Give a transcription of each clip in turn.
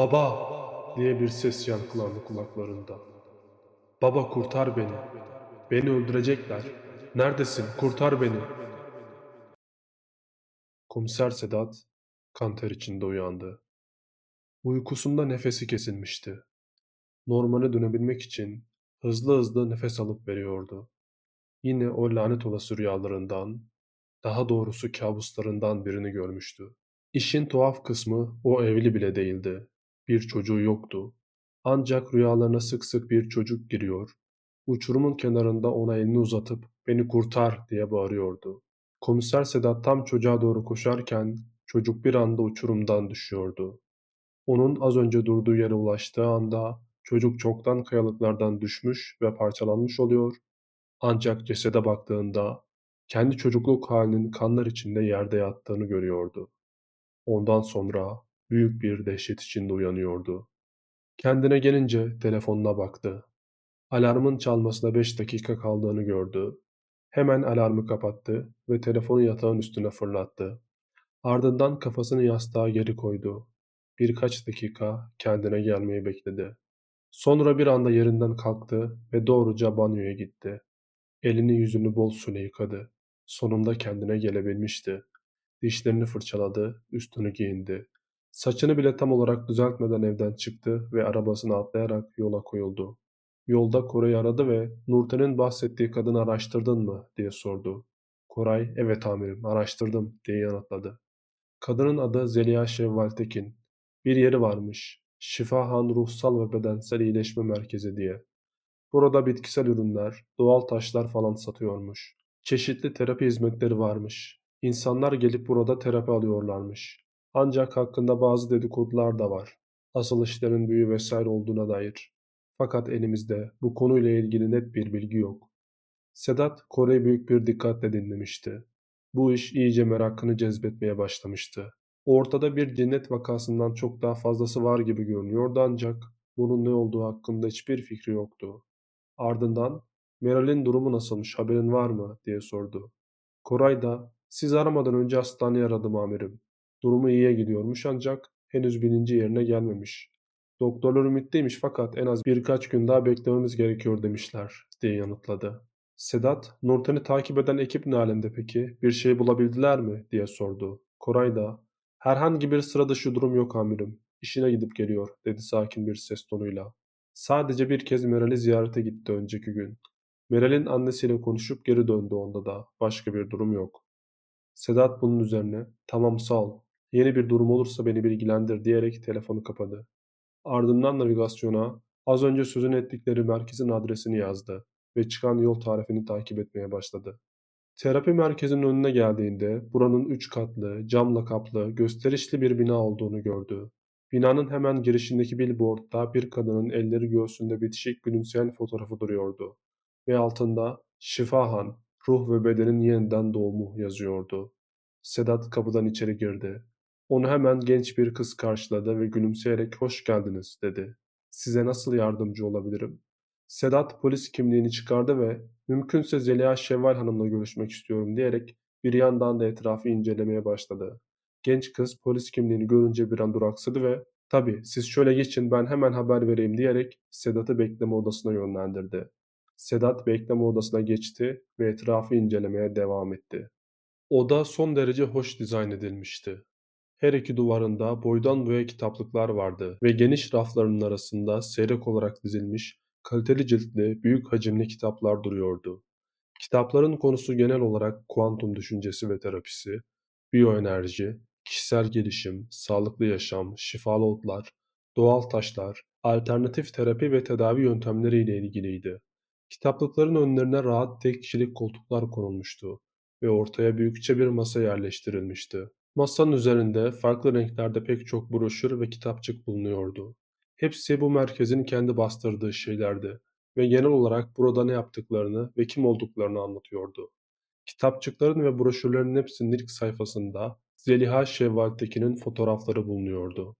Baba diye bir ses yankılandı kulaklarında. Baba kurtar beni. Beni öldürecekler. Neredesin? Kurtar beni. Komiser Sedat kan ter içinde uyandı. Uykusunda nefesi kesilmişti. Normale dönebilmek için hızlı hızlı nefes alıp veriyordu. Yine o lanet olası rüyalarından, daha doğrusu kabuslarından birini görmüştü. İşin tuhaf kısmı o evli bile değildi. Bir çocuğu yoktu. Ancak rüyalarına sık sık bir çocuk giriyor. Uçurumun kenarında ona elini uzatıp beni kurtar diye bağırıyordu. Komiser Sedat tam çocuğa doğru koşarken çocuk bir anda uçurumdan düşüyordu. Onun az önce durduğu yere ulaştığı anda çocuk çoktan kayalıklardan düşmüş ve parçalanmış oluyor. Ancak cesede baktığında kendi çocukluk halinin kanlar içinde yerde yattığını görüyordu. Ondan sonra büyük bir dehşet içinde uyanıyordu. Kendine gelince telefonuna baktı. Alarmın çalmasına 5 dakika kaldığını gördü. Hemen alarmı kapattı ve telefonu yatağın üstüne fırlattı. Ardından kafasını yastığa geri koydu. Birkaç dakika kendine gelmeyi bekledi. Sonra bir anda yerinden kalktı ve doğruca banyoya gitti. Elini yüzünü bol suyla yıkadı. Sonunda kendine gelebilmişti. Dişlerini fırçaladı, üstünü giyindi. Saçını bile tam olarak düzeltmeden evden çıktı ve arabasına atlayarak yola koyuldu. Yolda Koray'ı aradı ve Nurten'in bahsettiği kadını araştırdın mı diye sordu. Koray, evet amirim araştırdım diye yanıtladı. Kadının adı Zeliha Şevval Tekin. Bir yeri varmış. Şifahan Ruhsal ve Bedensel İyileşme Merkezi diye. Burada bitkisel ürünler, doğal taşlar falan satıyormuş. Çeşitli terapi hizmetleri varmış. İnsanlar gelip burada terapi alıyorlarmış. Ancak hakkında bazı dedikodular da var. Asıl işlerin büyü vesaire olduğuna dair. Fakat elimizde bu konuyla ilgili net bir bilgi yok. Sedat Kore'yi büyük bir dikkatle dinlemişti. Bu iş iyice merakını cezbetmeye başlamıştı. Ortada bir cinnet vakasından çok daha fazlası var gibi görünüyordu ancak bunun ne olduğu hakkında hiçbir fikri yoktu. Ardından Meral'in durumu nasılmış haberin var mı diye sordu. Koray da siz aramadan önce hastaneye aradım amirim. Durumu iyiye gidiyormuş ancak henüz bilinci yerine gelmemiş. Doktorlar ümitliymiş fakat en az birkaç gün daha beklememiz gerekiyor demişler diye yanıtladı. Sedat, Nurten'i takip eden ekip ne alemde peki? Bir şey bulabildiler mi? diye sordu. Koray da, herhangi bir sıra dışı durum yok amirim. İşine gidip geliyor, dedi sakin bir ses tonuyla. Sadece bir kez Meral'i ziyarete gitti önceki gün. Meral'in annesiyle konuşup geri döndü onda da. Başka bir durum yok. Sedat bunun üzerine, tamam sağ ol. Yeni bir durum olursa beni bilgilendir diyerek telefonu kapadı. Ardından navigasyona az önce sözünü ettikleri merkezin adresini yazdı ve çıkan yol tarifini takip etmeye başladı. Terapi merkezinin önüne geldiğinde buranın üç katlı, camla kaplı, gösterişli bir bina olduğunu gördü. Binanın hemen girişindeki billboardda bir kadının elleri göğsünde bitişik gülümseyen fotoğrafı duruyordu ve altında Şifahan, ruh ve bedenin yeniden doğumu yazıyordu. Sedat kapıdan içeri girdi. Onu hemen genç bir kız karşıladı ve gülümseyerek hoş geldiniz dedi. Size nasıl yardımcı olabilirim? Sedat polis kimliğini çıkardı ve mümkünse Zeliha Şevval Hanım'la görüşmek istiyorum diyerek bir yandan da etrafı incelemeye başladı. Genç kız polis kimliğini görünce bir an duraksadı ve tabii siz şöyle geçin ben hemen haber vereyim diyerek Sedat'ı bekleme odasına yönlendirdi. Sedat bekleme odasına geçti ve etrafı incelemeye devam etti. Oda son derece hoş dizayn edilmişti. Her iki duvarında boydan boya kitaplıklar vardı ve geniş rafların arasında seyrek olarak dizilmiş, kaliteli ciltli, büyük hacimli kitaplar duruyordu. Kitapların konusu genel olarak kuantum düşüncesi ve terapisi, biyoenerji, kişisel gelişim, sağlıklı yaşam, şifalı otlar, doğal taşlar, alternatif terapi ve tedavi yöntemleriyle ilgiliydi. Kitaplıkların önlerine rahat tek kişilik koltuklar konulmuştu ve ortaya büyükçe bir masa yerleştirilmişti. Masanın üzerinde farklı renklerde pek çok broşür ve kitapçık bulunuyordu. Hepsi bu merkezin kendi bastırdığı şeylerdi ve genel olarak burada ne yaptıklarını ve kim olduklarını anlatıyordu. Kitapçıkların ve broşürlerin hepsinin ilk sayfasında Zeliha Şevval Tekin'in fotoğrafları bulunuyordu.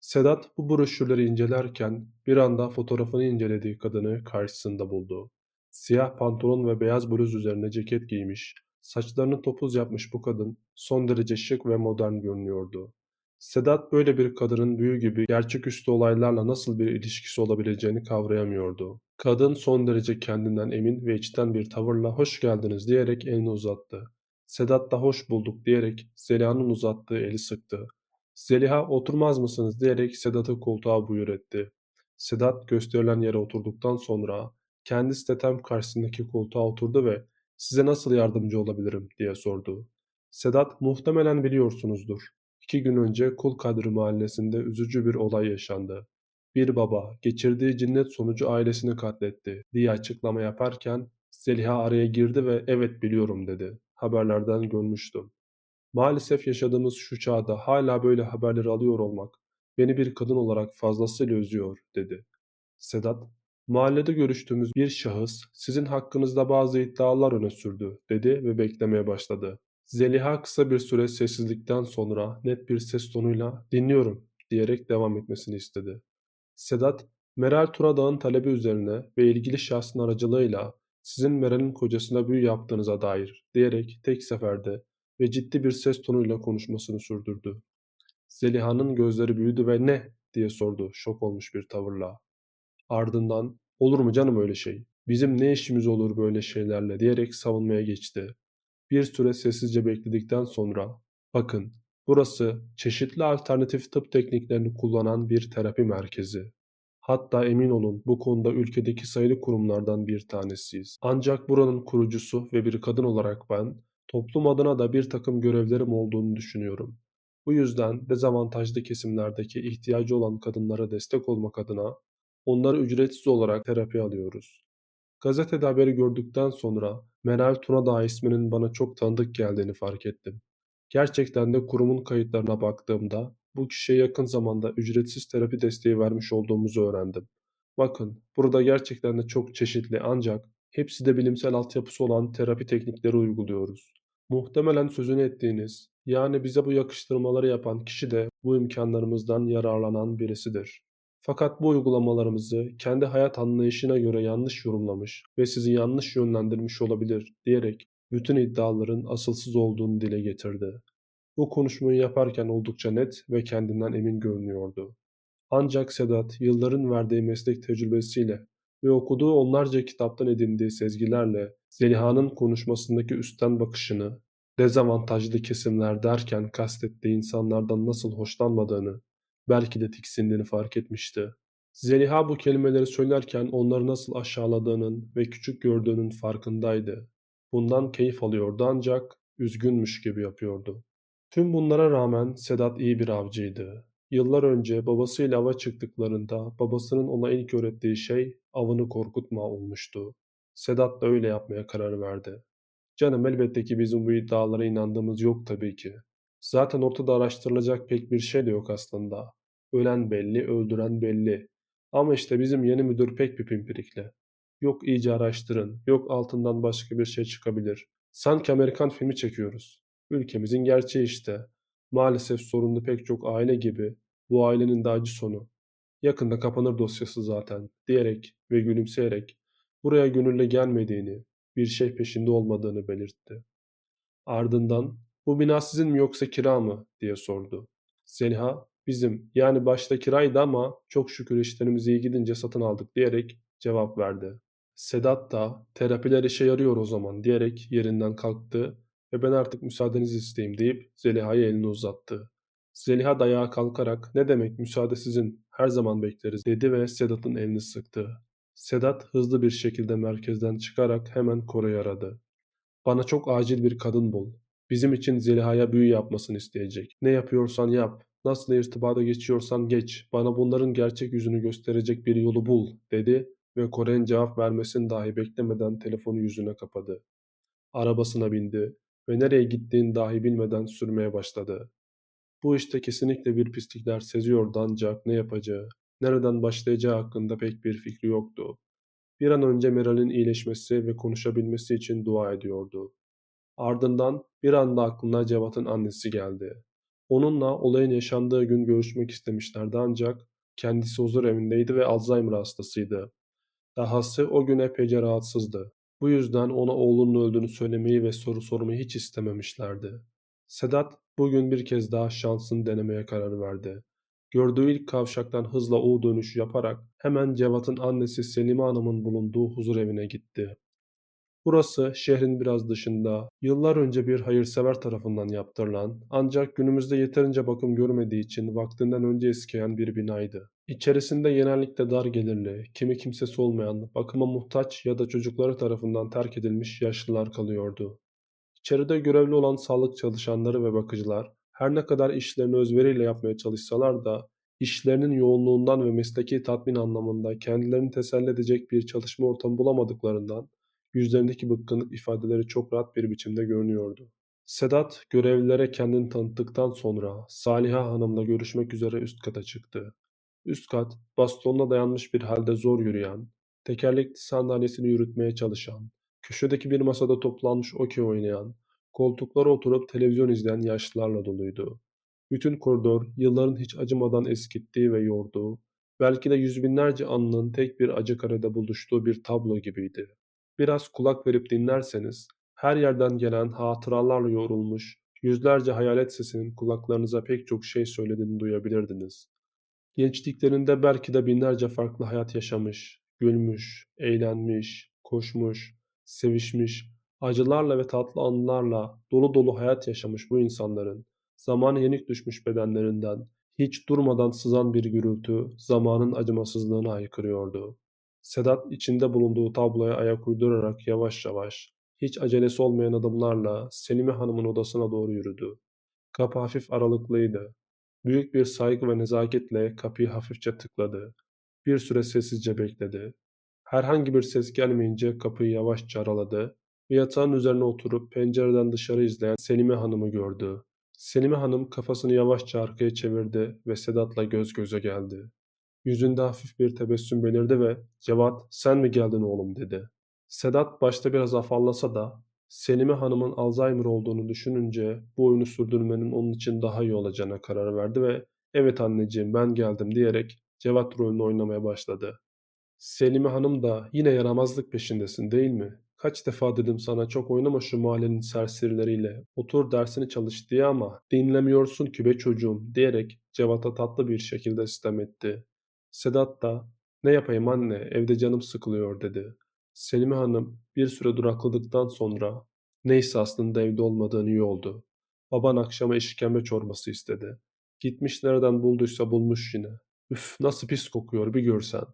Sedat bu broşürleri incelerken bir anda fotoğrafını incelediği kadını karşısında buldu. Siyah pantolon ve beyaz bluz üzerine ceket giymiş, saçlarını topuz yapmış bu kadın son derece şık ve modern görünüyordu. Sedat böyle bir kadının büyü gibi gerçeküstü olaylarla nasıl bir ilişkisi olabileceğini kavrayamıyordu. Kadın son derece kendinden emin ve içten bir tavırla hoş geldiniz diyerek elini uzattı. Sedat da hoş bulduk diyerek Zeliha'nın uzattığı eli sıktı. Zeliha oturmaz mısınız diyerek Sedat'ı koltuğa buyur etti. Sedat gösterilen yere oturduktan sonra kendisi de tam karşısındaki koltuğa oturdu ve size nasıl yardımcı olabilirim diye sordu. Sedat muhtemelen biliyorsunuzdur. İki gün önce Kul Kadri mahallesinde üzücü bir olay yaşandı. Bir baba geçirdiği cinnet sonucu ailesini katletti diye açıklama yaparken Zeliha araya girdi ve evet biliyorum dedi. Haberlerden görmüştüm. Maalesef yaşadığımız şu çağda hala böyle haberleri alıyor olmak beni bir kadın olarak fazlasıyla üzüyor dedi. Sedat, mahallede görüştüğümüz bir şahıs sizin hakkınızda bazı iddialar öne sürdü dedi ve beklemeye başladı. Zeliha kısa bir süre sessizlikten sonra net bir ses tonuyla dinliyorum diyerek devam etmesini istedi. Sedat, Meral Turadağ'ın talebi üzerine ve ilgili şahsın aracılığıyla sizin Meral'in kocasına büyü yaptığınıza dair diyerek tek seferde ve ciddi bir ses tonuyla konuşmasını sürdürdü. Zeliha'nın gözleri büyüdü ve ne diye sordu şok olmuş bir tavırla. Ardından olur mu canım öyle şey? Bizim ne işimiz olur böyle şeylerle diyerek savunmaya geçti. Bir süre sessizce bekledikten sonra bakın burası çeşitli alternatif tıp tekniklerini kullanan bir terapi merkezi. Hatta emin olun bu konuda ülkedeki sayılı kurumlardan bir tanesiyiz. Ancak buranın kurucusu ve bir kadın olarak ben toplum adına da bir takım görevlerim olduğunu düşünüyorum. Bu yüzden dezavantajlı kesimlerdeki ihtiyacı olan kadınlara destek olmak adına onları ücretsiz olarak terapi alıyoruz. Gazetede haberi gördükten sonra Meral Tunadağ isminin bana çok tanıdık geldiğini fark ettim. Gerçekten de kurumun kayıtlarına baktığımda bu kişiye yakın zamanda ücretsiz terapi desteği vermiş olduğumuzu öğrendim. Bakın, burada gerçekten de çok çeşitli ancak hepsi de bilimsel altyapısı olan terapi teknikleri uyguluyoruz. Muhtemelen sözünü ettiğiniz, yani bize bu yakıştırmaları yapan kişi de bu imkanlarımızdan yararlanan birisidir. Fakat bu uygulamalarımızı kendi hayat anlayışına göre yanlış yorumlamış ve sizi yanlış yönlendirmiş olabilir diyerek bütün iddiaların asılsız olduğunu dile getirdi. Bu konuşmayı yaparken oldukça net ve kendinden emin görünüyordu. Ancak Sedat yılların verdiği meslek tecrübesiyle ve okuduğu onlarca kitaptan edindiği sezgilerle Zeliha'nın konuşmasındaki üstten bakışını, dezavantajlı kesimler derken kastettiği insanlardan nasıl hoşlanmadığını, belki de tiksindiğini fark etmişti. Zeliha bu kelimeleri söylerken onları nasıl aşağıladığının ve küçük gördüğünün farkındaydı. Bundan keyif alıyordu ancak üzgünmüş gibi yapıyordu. Tüm bunlara rağmen Sedat iyi bir avcıydı. Yıllar önce babasıyla ava çıktıklarında babasının ona ilk öğrettiği şey avını korkutma olmuştu. Sedat da öyle yapmaya karar verdi. Canım elbette ki bizim bu iddialara inandığımız yok tabii ki. Zaten ortada araştırılacak pek bir şey de yok aslında. Ölen belli, öldüren belli. Ama işte bizim yeni müdür pek bir pimpirikli. Yok iyice araştırın, yok altından başka bir şey çıkabilir. Sanki Amerikan filmi çekiyoruz. Ülkemizin gerçeği işte. Maalesef sorunlu pek çok aile gibi bu ailenin de acı sonu. Yakında kapanır dosyası zaten diyerek ve gülümseyerek buraya gönülle gelmediğini, bir şey peşinde olmadığını belirtti. Ardından bu bina sizin mi yoksa kira mı diye sordu. Zeliha bizim yani başta kiraydı ama çok şükür işlerimiz iyi gidince satın aldık diyerek cevap verdi. Sedat da terapiler işe yarıyor o zaman diyerek yerinden kalktı ve ben artık müsaadenizi isteyeyim deyip Zeliha'ya elini uzattı. Zeliha da ayağa kalkarak ne demek müsaade sizin her zaman bekleriz dedi ve Sedat'ın elini sıktı. Sedat hızlı bir şekilde merkezden çıkarak hemen Koray'ı aradı. Bana çok acil bir kadın bul. Bizim için Zeliha'ya büyü yapmasını isteyecek. Ne yapıyorsan yap. Nasıl irtibata geçiyorsan geç. Bana bunların gerçek yüzünü gösterecek bir yolu bul dedi ve Koray'ın cevap vermesini dahi beklemeden telefonu yüzüne kapadı. Arabasına bindi ve nereye gittiğini dahi bilmeden sürmeye başladı. Bu işte kesinlikle bir pislikler seziyordu ancak ne yapacağı, nereden başlayacağı hakkında pek bir fikri yoktu. Bir an önce Meral'in iyileşmesi ve konuşabilmesi için dua ediyordu. Ardından bir anda aklına Cevat'ın annesi geldi. Onunla olayın yaşandığı gün görüşmek istemişlerdi ancak kendisi huzur evindeydi ve Alzheimer hastasıydı. Dahası o gün epeyce rahatsızdı. Bu yüzden ona oğlunun öldüğünü söylemeyi ve soru sormayı hiç istememişlerdi. Sedat bugün bir kez daha şansını denemeye karar verdi. Gördüğü ilk kavşaktan hızla U dönüşü yaparak hemen Cevat'ın annesi Selime Hanım'ın bulunduğu huzurevine gitti. Burası şehrin biraz dışında, yıllar önce bir hayırsever tarafından yaptırılan ancak günümüzde yeterince bakım görmediği için vaktinden önce eskiyen bir binaydı. İçerisinde genellikle dar gelirli, kimi kimsesi olmayan, bakıma muhtaç ya da çocukları tarafından terk edilmiş yaşlılar kalıyordu. İçeride görevli olan sağlık çalışanları ve bakıcılar her ne kadar işlerini özveriyle yapmaya çalışsalar da işlerinin yoğunluğundan ve mesleki tatmin anlamında kendilerini teselli edecek bir çalışma ortamı bulamadıklarından yüzlerindeki bıkkınlık ifadeleri çok rahat bir biçimde görünüyordu. Sedat görevlilere kendini tanıttıktan sonra Saliha Hanım'la görüşmek üzere üst kata çıktı. Üst kat bastonuna dayanmış bir halde zor yürüyen, tekerlekli sandalyesini yürütmeye çalışan, köşedeki bir masada toplanmış okey oynayan, koltuklara oturup televizyon izleyen yaşlılarla doluydu. Bütün koridor yılların hiç acımadan eskittiği ve yorduğu, belki de yüz binlerce anının tek bir acı karede buluştuğu bir tablo gibiydi. Biraz kulak verip dinlerseniz, her yerden gelen hatıralarla yorulmuş, yüzlerce hayalet sesinin kulaklarınıza pek çok şey söylediğini duyabilirdiniz. Gençliklerinde belki de binlerce farklı hayat yaşamış, gülmüş, eğlenmiş, koşmuş, sevişmiş, acılarla ve tatlı anılarla dolu dolu hayat yaşamış bu insanların, zamana yenik düşmüş bedenlerinden, hiç durmadan sızan bir gürültü zamanın acımasızlığını haykırıyordu. Sedat içinde bulunduğu tabloya ayak uydurarak yavaş yavaş, hiç acelesi olmayan adımlarla Selime Hanım'ın odasına doğru yürüdü. Kapı hafif aralıklıydı. Büyük bir saygı ve nezaketle kapıyı hafifçe tıkladı. Bir süre sessizce bekledi. Herhangi bir ses gelmeyince kapıyı yavaşça araladı ve yatağın üzerine oturup pencereden dışarı izleyen Selime Hanım'ı gördü. Selime Hanım kafasını yavaşça arkaya çevirdi ve Sedat'la göz göze geldi. Yüzünde hafif bir tebessüm belirdi ve ''Cevat sen mi geldin oğlum?'' dedi. Sedat başta biraz afallasa da Selime Hanım'ın Alzheimer olduğunu düşününce bu oyunu sürdürmenin onun için daha iyi olacağına karar verdi ve ''Evet anneciğim ben geldim'' diyerek Cevat rolünü oynamaya başladı. Selime Hanım da yine yaramazlık peşindesin değil mi? Kaç defa dedim sana çok oynama şu mahallenin serserileriyle. Otur dersini çalış diye ama dinlemiyorsun ki be çocuğum diyerek Cevat'a tatlı bir şekilde sitem etti. Sedat da ne yapayım anne evde canım sıkılıyor dedi. Selime Hanım bir süre durakladıktan sonra neyse aslında evde olmadığın iyi oldu. Baban akşama işkembe çorbası istedi. Gitmiş nereden bulduysa bulmuş yine. Üf nasıl pis kokuyor bir görsen.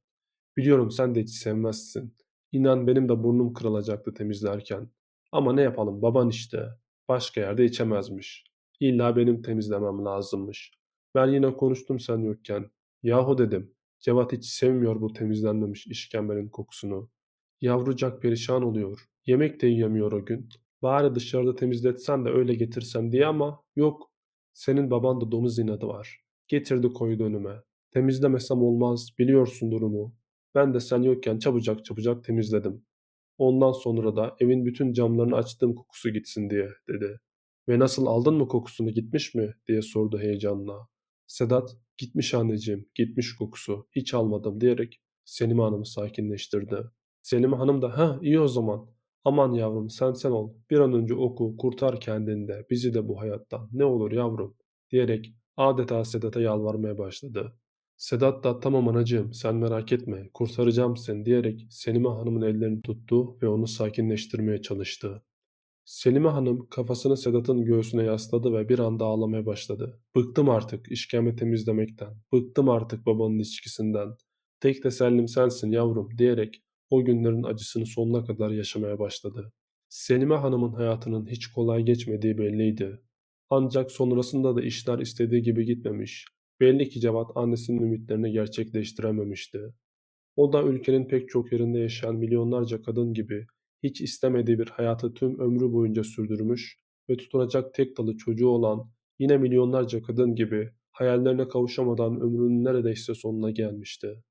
Biliyorum sen de hiç sevmezsin. İnan benim de burnum kırılacaktı temizlerken. Ama ne yapalım baban işte. Başka yerde içemezmiş. İlla benim temizlemem lazımmış. Ben yine konuştum sen yokken. Yahu dedim. Cevat hiç sevmiyor bu temizlenmemiş işkembenin kokusunu. Yavrucak perişan oluyor. Yemek de yiyemiyor o gün. Bari dışarıda temizletsen de öyle getirsem diye ama yok. Senin baban da domuz inadı var. Getirdi koydu önüme. Temizlemesem olmaz biliyorsun durumu. Ben de sen yokken çabucak çabucak temizledim. Ondan sonra da evin bütün camlarını açtığım kokusu gitsin diye dedi. Ve nasıl aldın mı kokusunu gitmiş mi diye sordu heyecanla. Sedat gitmiş anneciğim gitmiş kokusu hiç almadım diyerek Selime Hanım'ı sakinleştirdi. Selime Hanım da ha iyi o zaman. Aman yavrum sen sen ol. Bir an önce oku kurtar kendini de bizi de bu hayattan. Ne olur yavrum diyerek adeta Sedat'a yalvarmaya başladı. Sedat da tamam anacığım sen merak etme kurtaracağım seni diyerek Selime Hanım'ın ellerini tuttu ve onu sakinleştirmeye çalıştı. Selime Hanım kafasını Sedat'ın göğsüne yasladı ve bir anda ağlamaya başladı. Bıktım artık işkembe temizlemekten, bıktım artık babanın içkisinden. Tek tesellim sensin yavrum diyerek o günlerin acısını sonuna kadar yaşamaya başladı. Selime Hanım'ın hayatının hiç kolay geçmediği belliydi. Ancak sonrasında da işler istediği gibi gitmemiş. Belli ki Cevat annesinin ümitlerini gerçekleştirememişti. O da ülkenin pek çok yerinde yaşayan milyonlarca kadın gibi hiç istemediği bir hayatı tüm ömrü boyunca sürdürmüş ve tutunacak tek dalı çocuğu olan yine milyonlarca kadın gibi hayallerine kavuşamadan ömrünün neredeyse sonuna gelmişti.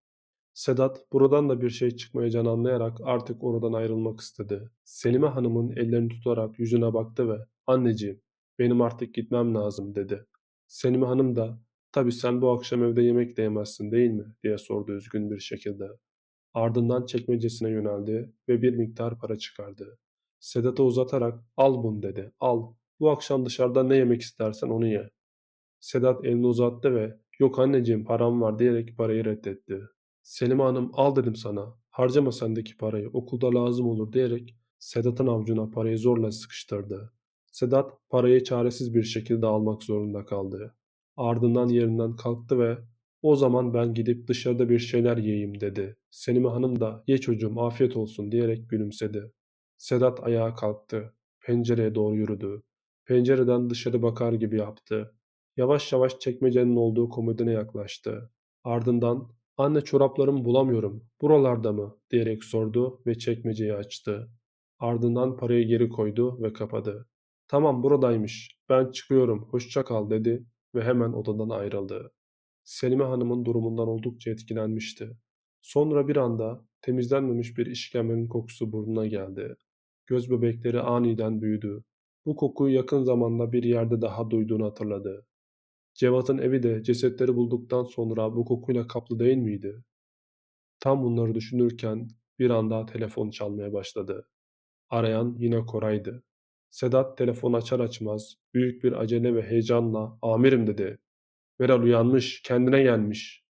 Sedat buradan da bir şey çıkmayacağını anlayarak artık oradan ayrılmak istedi. Selime Hanım'ın ellerini tutarak yüzüne baktı ve ''Anneciğim, benim artık gitmem lazım.'' dedi. Selime Hanım da ''Tabii sen bu akşam evde yemek de yemezsin değil mi?'' diye sordu üzgün bir şekilde. Ardından çekmecesine yöneldi ve bir miktar para çıkardı. Sedat'a uzatarak ''Al bunu'' dedi. ''Al. Bu akşam dışarıda ne yemek istersen onu ye. Sedat elini uzattı ve yok anneciğim param var diyerek parayı reddetti. Selime Hanım al dedim sana. Harcama sendeki parayı okulda lazım olur diyerek Sedat'ın avucuna parayı zorla sıkıştırdı. Sedat parayı çaresiz bir şekilde almak zorunda kaldı. Ardından yerinden kalktı ve o zaman ben gidip dışarıda bir şeyler yiyeyim dedi. Selime Hanım da ye çocuğum afiyet olsun diyerek gülümsedi. Sedat ayağa kalktı. Pencereye doğru yürüdü. Pencereden dışarı bakar gibi yaptı. Yavaş yavaş çekmecenin olduğu komodine yaklaştı. Ardından "Anne çoraplarımı bulamıyorum. Buralarda mı?" diyerek sordu ve çekmeceyi açtı. Ardından parayı geri koydu ve kapadı. "Tamam buradaymış. Ben çıkıyorum. Hoşça kal." dedi ve hemen odadan ayrıldı. Selime Hanım'ın durumundan oldukça etkilenmişti. Sonra bir anda temizlenmemiş bir işkembenin kokusu burnuna geldi. Göz bebekleri aniden büyüdü. Bu kokuyu yakın zamanda bir yerde daha duyduğunu hatırladı. Cevat'ın evi de cesetleri bulduktan sonra bu kokuyla kaplı değil miydi? Tam bunları düşünürken bir anda telefon çalmaya başladı. Arayan yine Koray'dı. Sedat telefon açar açmaz büyük bir acele ve heyecanla ''Amirim'' dedi. ''Meral uyanmış, kendine gelmiş.''